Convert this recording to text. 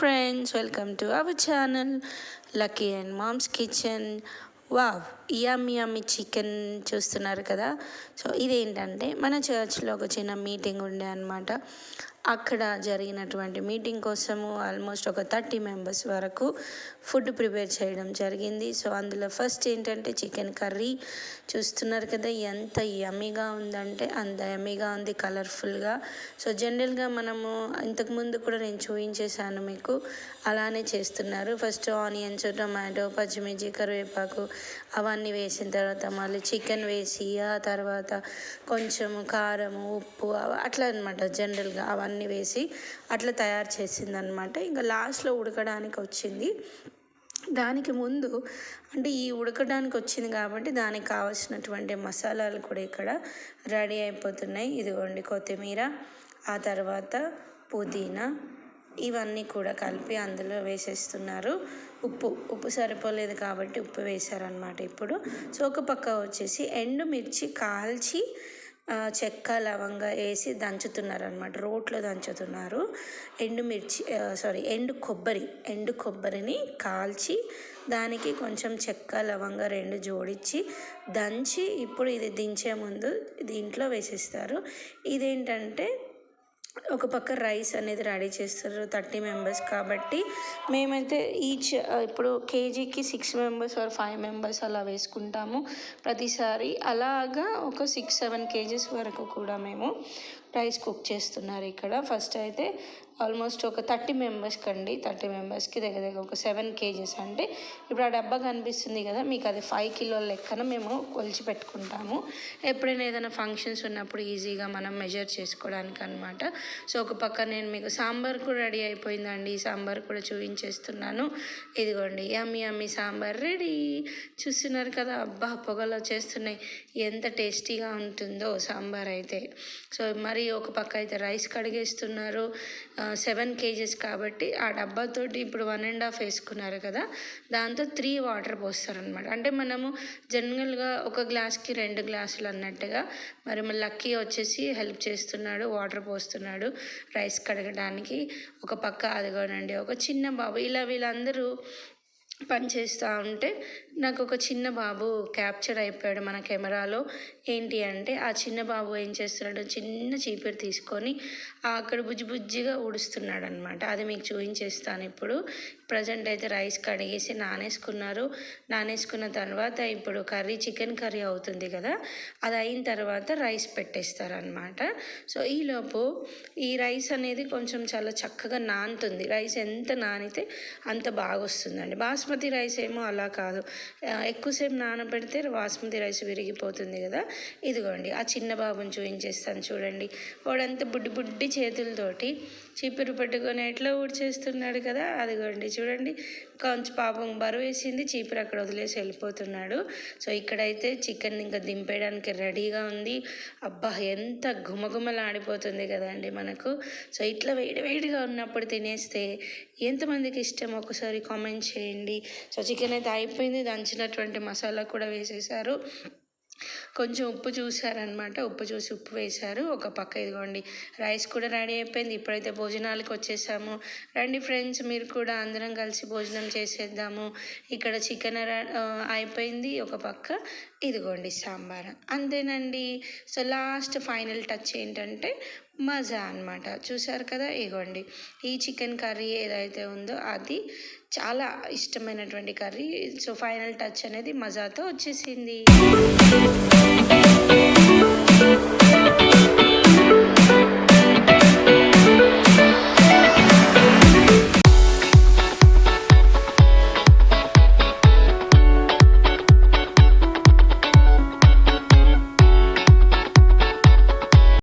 Friends welcome to our channel lucky and moms kitchen wow yummy yummy chicken చూస్తున్నారు కదా. So ఇదేంటంటే మన చర్చ్లో ఒక చిన్న మీటింగ్ ఉండే అనమాట అక్కడ జరిగినటువంటి మీటింగ్ కోసము ఆల్మోస్ట్ ఒక థర్టీ మెంబర్స్ వరకు ఫుడ్ ప్రిపేర్ చేయడం జరిగింది. సో అందులో ఫస్ట్ ఏంటంటే చికెన్ కర్రీ. చూస్తున్నారు కదా ఎంత యమ్మీగా ఉందంటే అంత యమ్మీగా ఉంది కలర్ఫుల్గా. సో జనరల్గా మనము ఇంతకుముందు కూడా నేను చూపించేశాను మీకు. అలానే చేస్తున్నారు. ఫస్ట్ ఆనియన్స్ టొమాటో పచ్చిమిర్చి కరివేపాకు అవన్నీ వేసిన తర్వాత మళ్ళీ చికెన్ వేసి ఆ తర్వాత కొంచెము కారము ఉప్పు అవ- అట్లా అనమాట జనరల్గా అవన్నీ వేసి అట్లా తయారు చేసింది అనమాట ఇంకా లాస్ట్లో ఉడకడానికి వచ్చింది. దానికి ముందు అంటే ఈ ఉడకడానికి వచ్చింది కాబట్టి దానికి కావాల్సినటువంటి మసాలాలు కూడా ఇక్కడ రెడీ అయిపోతున్నాయి. ఇదిగోండి కొత్తిమీర ఆ తర్వాత పుదీనా ఇవన్నీ కూడా కలిపి అందులో వేసేస్తున్నారు. ఉప్పు ఉప్పు సరిపోలేదు కాబట్టి ఉప్పు వేశారనమాట ఇప్పుడు. సో ఒక పక్క వచ్చేసి ఎండుమిర్చి కాల్చి చెక్క లవంగా వేసి దంచుతున్నారు అనమాట రోట్లో దంచుతున్నారు. ఎండుమిర్చి సారీ ఎండు కొబ్బరి ఎండు కొబ్బరిని కాల్చి దానికి కొంచెం చెక్క లవంగా రెండు జోడించి దంచి ఇప్పుడు ఇది దించే ముందు దీంట్లో వేసిస్తారు. ఇదేంటంటే ఒక పక్క రైస్ అనేది రెడీ చేస్తారు థర్టీ మెంబర్స్ కాబట్టి మేమైతే ఈచ్ ఇప్పుడు కేజీకి six members or five members అలా వేసుకుంటాము ప్రతిసారి. అలాగా ఒక సిక్స్ సెవెన్ కేజీస్ వరకు కూడా మేము రైస్ కుక్ చేస్తున్నారు ఇక్కడ. ఫస్ట్ అయితే ఆల్మోస్ట్ ఒక థర్టీ మెంబర్స్కి అండి. థర్టీ మెంబర్స్కి దగ్గర దగ్గర ఒక సెవెన్ కేజీస్ అంటే ఇప్పుడు ఆ డబ్బా కనిపిస్తుంది కదా మీకు అది ఫైవ్ కిలోల లెక్కన మేము కొలిచి పెట్టుకుంటాము. ఎప్పుడైనా ఏదైనా ఫంక్షన్స్ ఉన్నప్పుడు ఈజీగా మనం మెజర్ చేసుకోవడానికి అనమాట సో ఒక పక్క నేను మీకు సాంబార్ కూడా రెడీ అయిపోయిందండి. సాంబార్ కూడా చూపించేస్తున్నాను. ఇదిగోండి యమ్మి యమ్మి సాంబార్ రెడీ చూస్తున్నారు కదా అబ్బా పొగలు వచ్చేస్తున్నాయి ఎంత టేస్టీగా ఉంటుందో సాంబార్ అయితే. సో మరి ఒక పక్క అయితే రైస్ కడిగేస్తున్నారు. సెవెన్ కేజెస్ కాబట్టి ఆ డబ్బాతోటి ఇప్పుడు వన్ అండ్ హాఫ్ వేసుకున్నారు కదా. దాంతో త్రీ వాటర్ పోస్తారనమాట అంటే మనము జనరల్గా ఒక గ్లాస్కి రెండు గ్లాసులు అన్నట్టుగా మరి మన లక్కీ వచ్చేసి హెల్ప్ చేస్తున్నాడు వాటర్ పోస్తున్నాడు రైస్ కడగడానికి. ఒక పక్క అదిగోనండి ఒక చిన్న బాబు. ఇలా వీళ్ళందరూ పని చేస్తూ ఉంటే నాకు ఒక చిన్న బాబు క్యాప్చర్ అయిపోయాడు మన కెమెరాలో. ఏంటి అంటే ఆ చిన్న బాబు ఏం చేస్తున్నాడు చిన్న చీపురు తీసుకొని అక్కడ బుజ్జి బుజ్జిగా ఊడుస్తున్నాడు అనమాట అది మీకు చూపించేస్తాను ఇప్పుడు. ప్రజెంట్ అయితే రైస్ కడిగేసి నానేసుకున్నారు. నానేసుకున్న తర్వాత ఇప్పుడు కర్రీ చికెన్ కర్రీ అవుతుంది కదా. అది అయిన తర్వాత రైస్ పెట్టేస్తారనమాట సో ఈలోపు ఈ రైస్ అనేది కొంచెం చాలా చక్కగా నానుతుంది. రైస్ ఎంత నానితే అంత బాగా వస్తుందండి బాస్మతి రైస్ ఏమో అలా కాదు. ఎక్కువసేపు నానబెడితే బాస్మతి రైస్ విరిగిపోతుంది కదా. ఇదిగోండి ఆ చిన్న బాబుని చూపించేస్తాను చూడండి. వాడంతా బుడ్డి బుడ్డి చేతులతోటి చీపురు పట్టుకొని ఎట్లా ఊడ్చేస్తున్నాడు కదా. అదిగోండి చూడండి. కొంచెం పాపం బరువు వేసింది చీపురు అక్కడ వదిలేసి వెళ్ళిపోతున్నాడు. సో ఇక్కడైతే చికెన్ ఇంకా దింపేయడానికి రెడీగా ఉంది. అబ్బా ఎంత గుమగుమలాడిపోతుంది కదండి మనకు. సో ఇట్లా వేడి వేడిగా ఉన్నప్పుడు తినేస్తే ఎంతమందికి ఇష్టం? ఒకసారి కామెంట్ చేయండి. సో చికెన్ అయితే అయిపోయింది. దంచినటువంటి మసాలా కూడా వేసేసారు. కొంచెం ఉప్పు చూసారనమాట. ఉప్పు చూసి ఉప్పు వేశారు. ఒక పక్క ఇదిగోండి రైస్ కూడా రెడీ అయిపోయింది. ఇప్పుడైతే భోజనాలకు వచ్చేసాము. రండి ఫ్రెండ్స్ మీరు కూడా అందరం కలిసి భోజనం చేసేద్దాము. ఇక్కడ చికెన్ అయిపోయింది. ఒక పక్క ఇదిగోండి సాంబార్. అంతేనండి. సో లాస్ట్ ఫైనల్ టచ్ ఏంటంటే మజా అన్నమాట. చూసారు కదా? ఇగోండి. ఈ చికెన్ కర్రీ ఏదైతే ఉందో అది చాలా ఇష్టమైనటువంటి కర్రీ. సో ఫైనల్ టచ్ అనేది మజాతో వచ్చేసింది.